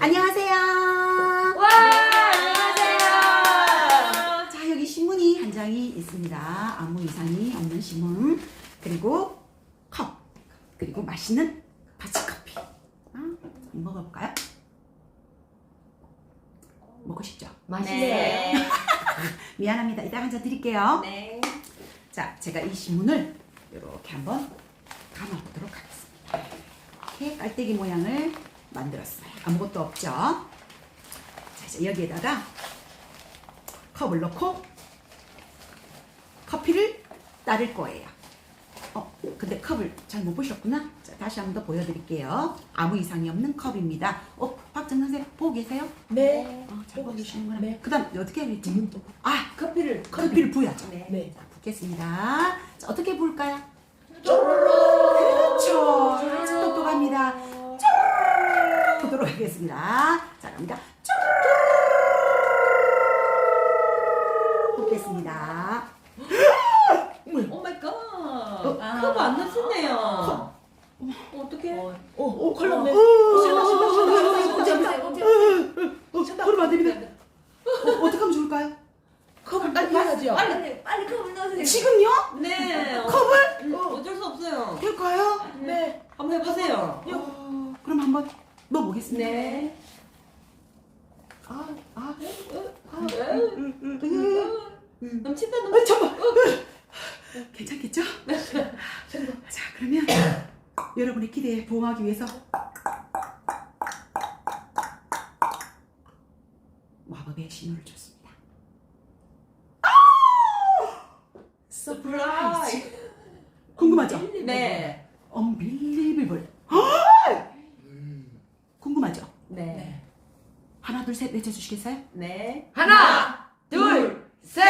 안녕하세요. 와, 안녕하세요. 자, 여기 신문이 한 장이 있습니다. 아무 이상이 없는 신문. 그리고 컵. 그리고 맛있는 바치커피. 아, 먹어볼까요? 먹고 싶죠? 맛있네. 미안합니다. 이따 한 잔 드릴게요. 네. 자, 제가 이 신문을 이렇게 한번 감아보도록 하겠습니다. 이렇게 깔때기 모양을 만들었어요. 아무것도 없죠? 자, 이제 여기에다가 컵을 넣고 커피를 따를 거예요. 어, 근데 컵을 잘 못 보셨구나? 자, 다시 한 번 더 보여드릴게요. 아무 이상이 없는 컵입니다. 어, 박정 선생 보고 계세요? 네. 어, 잘 보고 계시는구나. 네. 그 다음 어떻게 해야 되지? 지금 또. 아, 커피를. 커피를. 네. 네. 자, 붓겠습니다. 자, 어떻게 부을까요? 보도록 하겠습니다. 자, 갑니다. 쪼르르 붓겠습니다. 오 마이 갓. 아, 컵안 넣으셨네요. 어떻게? 어, 오, 컬럼네. 오, 신나, 신나, 신나, 신나, 신나, 신나. 어, 안 됩니다. 어, 어떻게 하면 좋을까요? 컵을 빨리 해야죠. 빨리, 빨리 컵을 넣으세요. 지금요? 네. 컵을? 음, 어쩔 수 없어요. 될까요? 네. 한번 해보세요. 어, 그럼 한번 넣어보겠습니다. 네. 아, 아, 아, 음, 음, 음. 음. 넘친다, 어, 넘친다. 잠깐만. 괜찮겠죠? 자, 그러면 여러분의 기대에 부응하기 위해서 마법의 신호를 줬습니다. 서프라이즈. 궁금하죠? 네. Unbelievable. 궁금하죠? 네. 하나, 둘, 셋 외쳐주시겠어요? 네. 하나, 둘, 셋.